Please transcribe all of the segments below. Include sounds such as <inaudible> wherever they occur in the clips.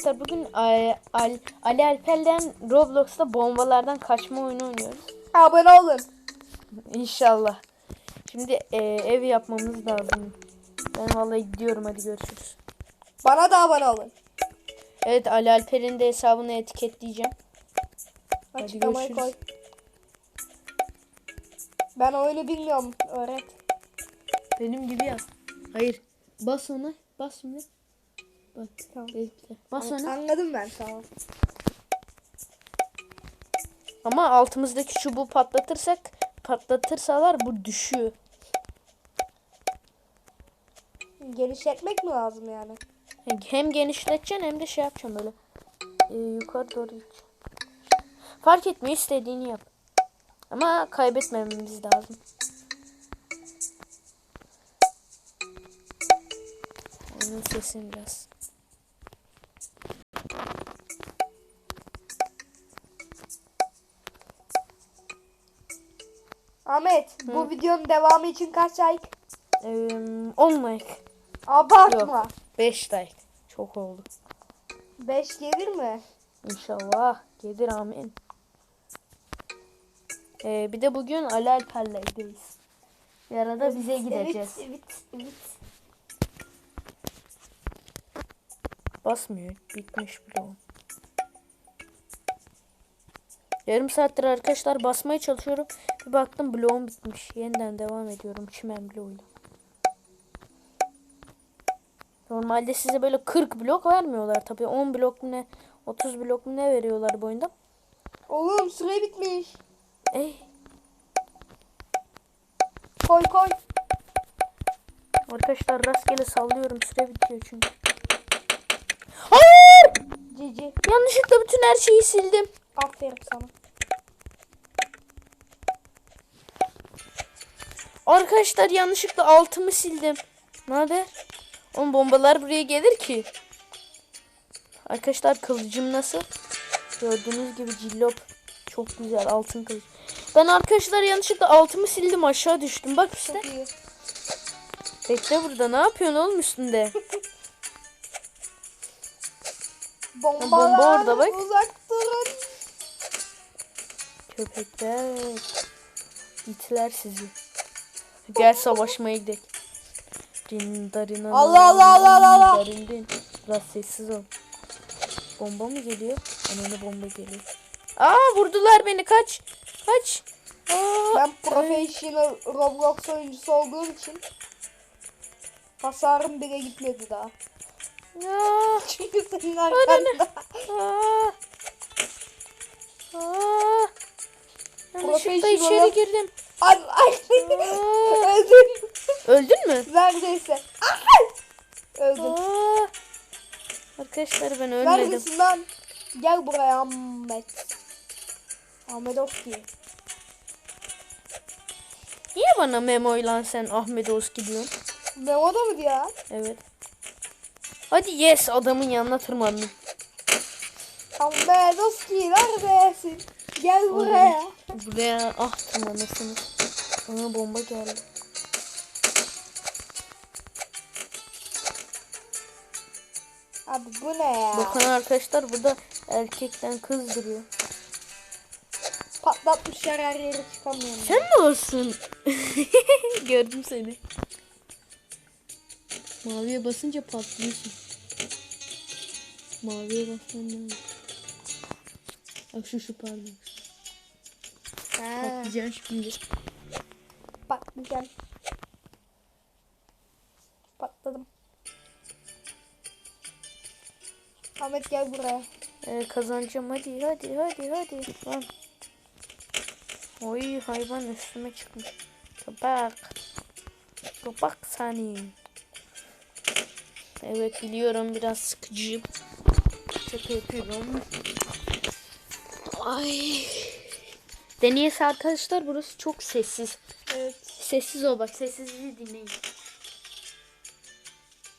arkadaşlar bugün Al- Al- Ali Alper'den Roblox'ta bombalardan kaçma oyunu oynuyoruz. Abone olun. İnşallah. Şimdi e, ev yapmamız lazım. Ben vallahi gidiyorum hadi görüşürüz. Bana da abone olun. Evet Ali Alper'in de hesabını etiketleyeceğim. Açıklamayı koy. görüşürüz. Ben oyunu bilmiyorum. Öğret. Benim gibi yap. Hayır. Bas ona. Bas şimdi. Bak. Tamam. Bekle. Bas ona. Anladım ben tamam. Ama altımızdaki çubuğu patlatırsak patlatırsalar bu düşüyor. Genişletmek mi lazım yani? Hem genişleteceksin hem de şey yapacaksın böyle. Ee, yukarı doğru gideceksin. Fark etmiyor istediğini yap. Ama kaybetmememiz lazım. Onun sesini biraz. Ahmet bu videonun devamı için kaç like? Ee, 10 like. Abartma. 5 like. Çok oldu. 5 gelir mi? İnşallah gelir amin. Ee, bir de bugün Ali Alper'leyiz. Bir arada bize gideceğiz. Evet, evet, evet. Basmıyor. Bitmiş bloğum. Yarım saattir arkadaşlar basmaya çalışıyorum. Bir baktım bloğum bitmiş. Yeniden devam ediyorum çimen bloğuyla. Normalde size böyle 40 blok vermiyorlar tabii. 10 blok mu ne 30 blok mu ne veriyorlar bu oyunda. Oğlum süre bitmiş. Ey Koy koy. arkadaşlar rastgele sallıyorum süre bitiyor çünkü. Hayır! Cici. Yanlışlıkla bütün her şeyi sildim. Aferin sana. Arkadaşlar yanlışlıkla altımı sildim. Ne haber? Oğlum bombalar buraya gelir ki. Arkadaşlar kılıcım nasıl? Gördüğünüz gibi cillop. Çok güzel altın kılıç. Ben arkadaşlar yanlışlıkla altımı sildim aşağı düştüm. Bak işte. Bekle burada ne yapıyorsun oğlum üstünde? <laughs> Bombalar bomba orada bak. uzak durun. Köpekler. İtler sizi. Gel savaşmaya gidelim. Din Allah, Allah, Allah, Allah, Allah. darin din. Biraz sessiz ol. Bomba mı geliyor? Ananı bomba geliyor. Aa vurdular beni kaç. Kaç. Aa, Ben professional Roblox oyuncusu olduğum için hasarım bile gitmedi daha. Aa, Çünkü senin arkanda. aa. Aa. Yanlışlıkla içeri girdim. Ay ay. Aa. <laughs> Öldüm. Öldün mü? Neredeyse. Ay! Öldüm. Aa. Arkadaşlar ben ölmedim. Neredesin lan? Gel buraya Ahmet. Ahmet Oski. Niye bana memoyla sen Ahmet Oski diyorsun? Ne o da mı ya? Evet. Hadi yes adamın yanına tırmandım. Ahmet Oski neredesin? Gel buraya. Buraya ah tırmanırsınız. Bana bomba geldi. Abi bu ne ya? Bakın arkadaşlar burada erkekten kız duruyor. Patlatmışlar her yere çıkamıyorum. Sen mi olsun? <laughs> Gördüm seni. Maviye basınca patlıyorsun. Maviye basman lazım. Bak şu şu pardon. Ha, Patlayacaksın şimdi. patlayacağım. Patladım. Ahmet gel buraya. Ee, kazanacağım hadi hadi hadi hadi. Lan. Oy hayvan üstüme çıkmış. Köpek. Köpek seni. Evet biliyorum biraz sıkıcıyım. Şaka yapıyorum. Ay. Deneyesi arkadaşlar burası çok sessiz. Evet. Sessiz ol bak sessizliği dinleyin.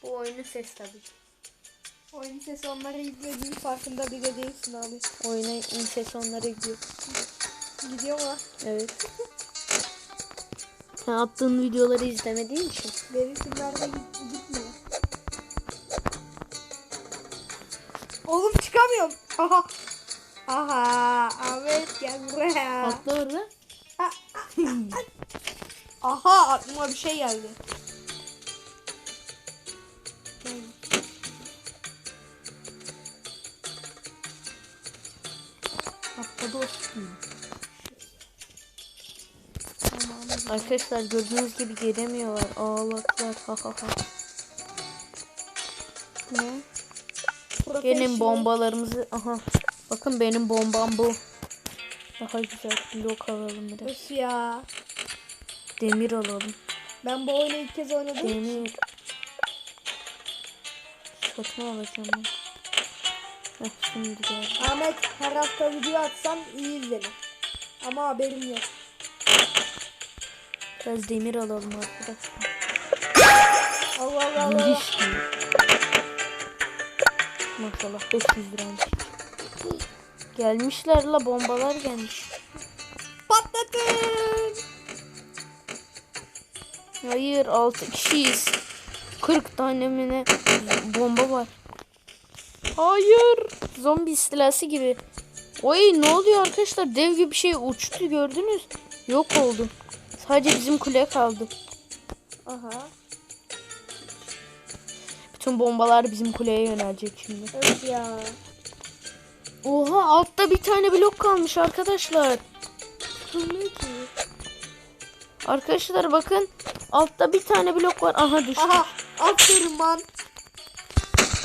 Bu oyunun ses tabii. Oyun sesi onları izlediğin farkında bile değilsin abi. Oyuna ses onlara gidiyor. Gidiyor mu? Evet. <laughs> Sen attığın videoları izlemediğin için. Benimkilerde git, gitmiyor. Çıkamıyorum. Aha. Aha. Ahmet gel buraya. Atla orada. Aha aklıma bir şey geldi. Atladı. Arkadaşlar gördüğünüz gibi gelemiyorlar. Ağlaklar. Ha ha ha. Ne? Gelin bombalarımızı. Aha. Bakın benim bombam bu. Daha güzel blok alalım bir de. Öf ya. Demir alalım. Ben bu oyunu ilk kez oynadım. Demir. Satın alacağım ben. Heh, şimdi geldi. Ahmet her hafta video atsam iyi izlenir. Ama haberim yok. Biraz demir alalım arkadaşlar. Allah Allah Allah. Giriş. Maşallah 500 liraymış. Gelmişler la bombalar gelmiş. Patlatın. Hayır 6 kişiyiz. 40 tane mi ne bomba var. Hayır. Zombi istilası gibi. Oy ne oluyor arkadaşlar? Dev gibi bir şey uçtu gördünüz. Yok oldu. Sadece bizim kule kaldı. Aha. Bütün bombalar bizim kuleye yönelecek şimdi. Öf ya. Oha altta bir tane blok kalmış arkadaşlar. Tutulmuyor ki. Arkadaşlar bakın altta bir tane blok var. Aha düştü. Aha. Aferin lan.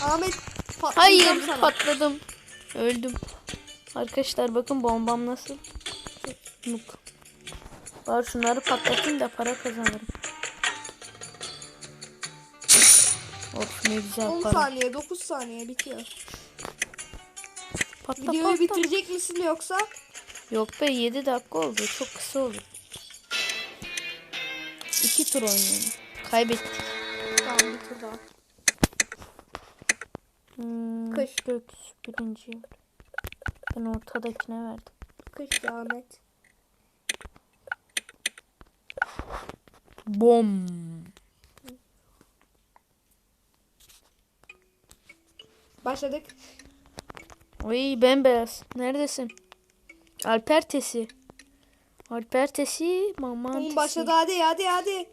Ahmet Hayır sana. patladım. Öldüm. Arkadaşlar bakın bombam nasıl. Nuk. Var şunları patlatayım da para kazanırım. Of ne güzel 10 para. saniye 9 saniye bitiyor. Patla Videoyu patla. bitirecek misin yoksa? Yok be 7 dakika oldu. Çok kısa oldu. İki tur oynayalım. Kaybettik. Tamam bir tur daha. Hmm, Kış. Göks birinci. Ben ortadakine verdim. Kış Ahmet. Bom. Başladık. Oy bembeyaz. Neredesin? Alper Tesi. Alper Tesi. Maman Oğlum Tesi. başladı hadi hadi hadi.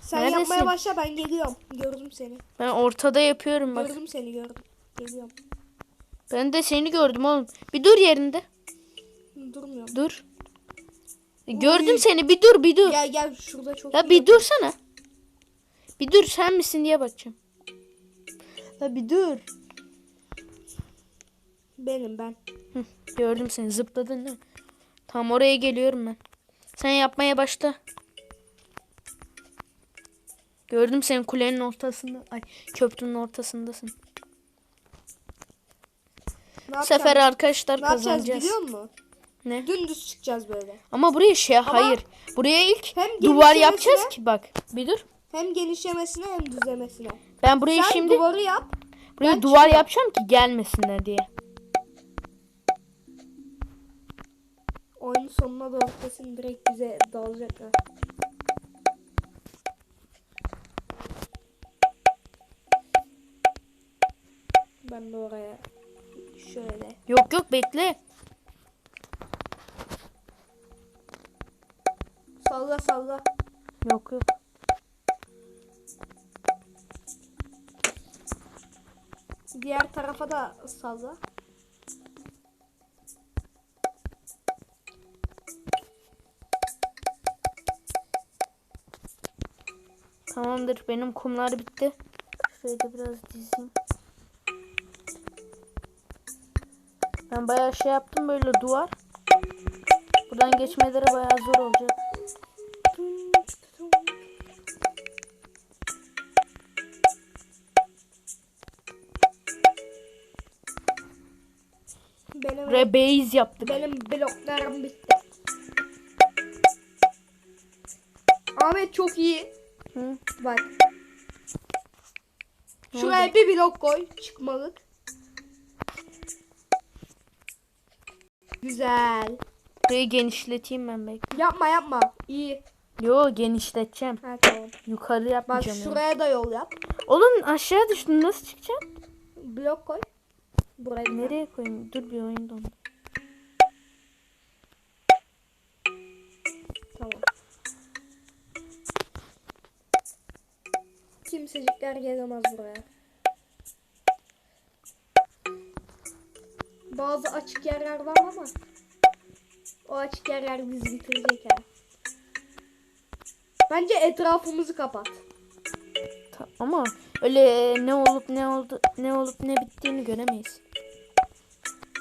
Sen Neredesin? yapmaya başla ben geliyorum. Gördüm seni. Ben ortada yapıyorum bak. Gördüm seni gördüm. Geliyorum. Ben de seni gördüm oğlum. Bir dur yerinde. Durmuyorum. Dur. Gördüm seni. Bir dur bir dur. Gel gel şurada çok Ya bir yapıyor. dursana. Bir dur sen misin diye bakacağım. Ya bir dur. Benim ben. Hı, gördüm seni. Zıpladın değil mi? Tam oraya geliyorum ben. Sen yapmaya başla. Gördüm seni kulenin ortasında. Ay köprünün ortasındasın. Ne Bu sefer yapacağız? arkadaşlar ne kazanacağız. biliyor musun? Ne? Dümdüz çıkacağız böyle. Ama buraya şey hayır. Buraya ilk Hem duvar yapacağız ki bak. Bir dur. Hem genişlemesine hem düzlemesine. Ben burayı Sen şimdi duvarı yap. buraya duvar çıkıyorum. yapacağım ki gelmesinler diye. Oyunun sonuna doğru kesin direkt bize dalacaklar. Ben de oraya şöyle. Yok yok bekle. Salla salla. Yok yok. Diğer tarafa da salla. Tamamdır benim kumlar bitti. Şöyle biraz dizeyim. Ben bayağı şey yaptım böyle duvar. Buradan geçmeleri bayağı zor olacak. Benim Buraya base yaptık. benim bloklarım bitti. Ahmet çok iyi. Hı? Bak. Şuraya bir blok koy. Çıkmalık. Güzel. Burayı genişleteyim ben belki. Yapma yapma. İyi. Yo genişleteceğim. Ha tamam. Yukarı Bak yapmayacağım. yani. şuraya da yol yap. Oğlum aşağı düştün nasıl çıkacaksın? Blok koy. Buraya Nereye? Nereye koyayım? Dur bir oyun dondu. Kimsecikler gelemez buraya. Bazı açık yerler var ama o açık yerler bizi bitirecek ha. Bence etrafımızı kapat. Ama öyle ne olup ne oldu ne olup ne bittiğini göremeyiz.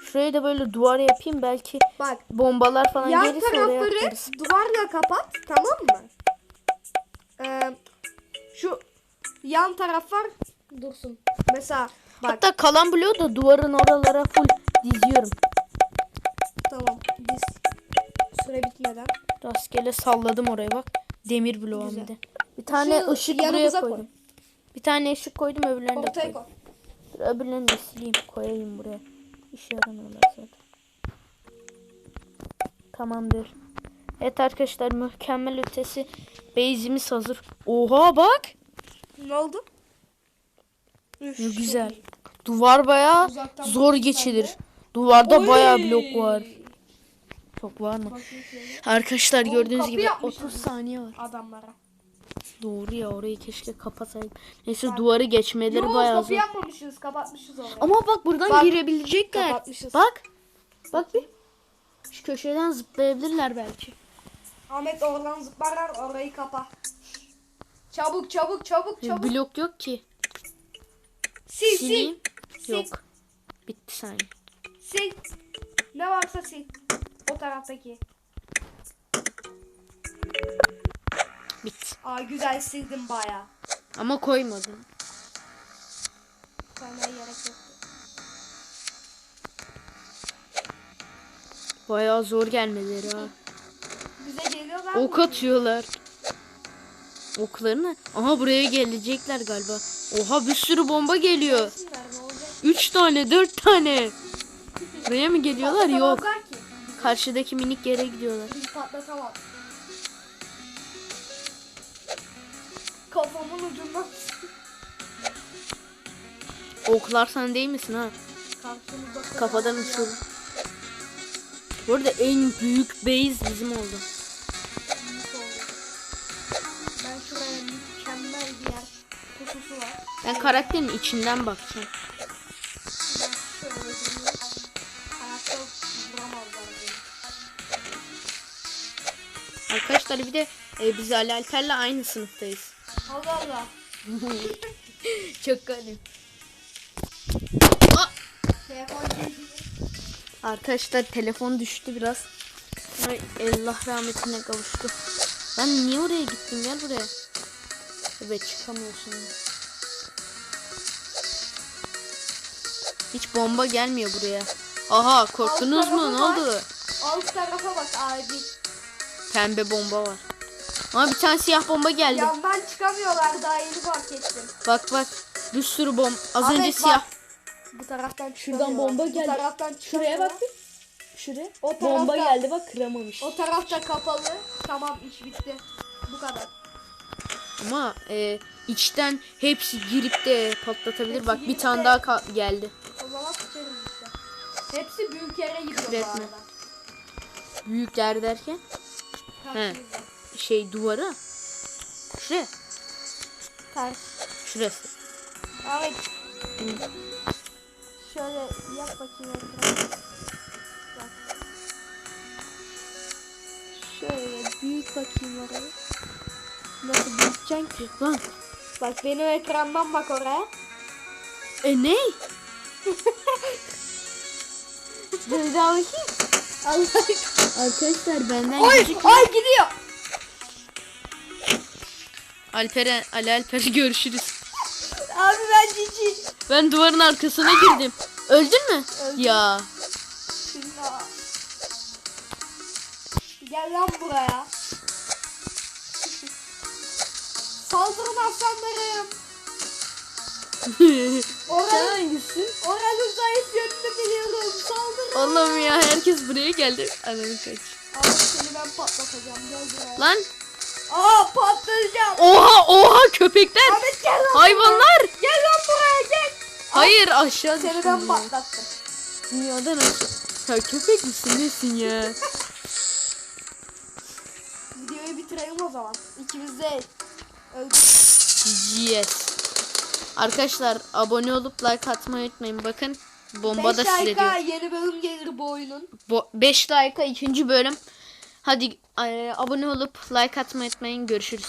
Şuraya da böyle duvar yapayım belki Bak bombalar falan yan gelirse oraya tarafları atarız. duvarla kapat tamam mı? Ee, şu yan taraflar dursun. Mesela bak Hatta kalan bloğu da duvarın oralara full diziyorum. tamam diz süre bitmeden. Rastgele salladım oraya bak. Demir bloğu Güzel. hem de. Bir tane Şu ışık buraya yanımıza koy. koydum. Bir tane ışık koydum öbürlerini de Ortaya koydum. koy. Dur, öbürlerini de sileyim koyayım buraya. İşe yaramıyorlar zaten. Tamamdır. Evet arkadaşlar mükemmel ötesi base'imiz hazır. Oha bak. Ne oldu? Üf, Ne güzel. iyi. Duvar bayağı Uzaktan zor geçilir. de. Duvarda Oy! bayağı blok var. Çok var mı? Arkadaşlar gördüğünüz gibi yapmışız 30 biz. saniye var. Adamlara. Doğru ya orayı keşke kapasaydım. Neyse duvarı geçmeleri Yo bayağı zor. yapmamışız kapatmışız orayı. Ama bak buradan Bak, girebilecekler. Bak. Bak bir. Şu köşeden zıplayabilirler belki. Ahmet oradan zıplarlar orayı kapa. Çabuk çabuk çabuk çabuk. Blok yok ki. Sil sil. Sileyim. Sil. Yok. Bitti saniye. Sil. Ne varsa sil. O taraftaki. Bitti. Aa güzel sildim baya. Ama koymadım. Sana gerek yok. Bayağı zor gelmeleri ha. Bize geliyorlar Ok mı? atıyorlar. Oklarını. Aha buraya gelecekler galiba. Oha bir sürü bomba geliyor. Üç tane, dört tane. Buraya mı geliyorlar? Yok. Karşıdaki minik yere gidiyorlar. Biz patlatamaz. Kafamın ucundan Oklar sen değil misin ha? Kafadan uçuyor. Bu arada en büyük base bizim oldu. Ben karakterin içinden bakacağım. Arkadaşlar bir de e, biz Ali Alper'le aynı sınıftayız. Allah Allah. <laughs> Çok garip. Arkadaşlar telefon düştü biraz. Ay Allah rahmetine kavuştu. Ben niye oraya gittim gel buraya. Evet çıkamıyorsun. Hiç bomba gelmiyor buraya. Aha korktunuz Alt mu? Ne oldu? Alt tarafa bak abi. Pembe bomba var. Ama bir tane siyah bomba geldi. Yandan çıkamıyorlar daha yeni fark ettim. Bak bak. Bir sürü bomba. Az Ahmet önce bak. siyah. Bu taraftan Şuradan bomba Bu geldi. taraftan Şuraya bak bir. Şuraya. O Bomba tarafta- geldi bak kıramamış. O tarafta kapalı. Tamam iş bitti. Bu kadar. Ama e, içten hepsi girip de patlatabilir. Hepsi Bak bir tane de- daha geldi. Gidiyor bu arada. Derken Karşımızda. şey duvara. Şuraya. Karşı. Şurası. Ahmet. Şöyle yap bakayım. Bak. Şöyle büyük bakayım oraya. Nasıl büyüteceksin ki? Lan. Bak benim ekrandan bak oraya. E ne? <laughs> Bir daha bakayım. Allah Arkadaşlar benden Oy, gözük- ay gidiyor. Alper'e Ali Alper görüşürüz. Abi ben cici. Ben duvarın arkasına girdim. Öldün mü? Öldüm. Ya. Gel lan buraya. Saldırın aslanlarım. Oranın, hangisin? oranın zayıf yönünü biliyorum. Saldırın. Allah'ım ya herkes buraya geldi. Ananı kaç. Abi seni ben patlatacağım. Gel buraya. Lan. Aa patlayacağım. Oha oha köpekler. Ahmet gel lan. Hayvanlar. Gel lan buraya gel. Hayır aşağı Seni düştüm ben ya. patlattım. Dünyadan aşağı. Ya köpek misin nesin ya? Videoyu bitirelim o zaman. İkimiz de öldük. Yes. Arkadaşlar abone olup like atmayı unutmayın. Bakın bomba 5 da size diyor. yeni bölüm gelir bu oyunun. 5 like'a ikinci bölüm. Hadi e, abone olup like atmayı unutmayın. Görüşürüz.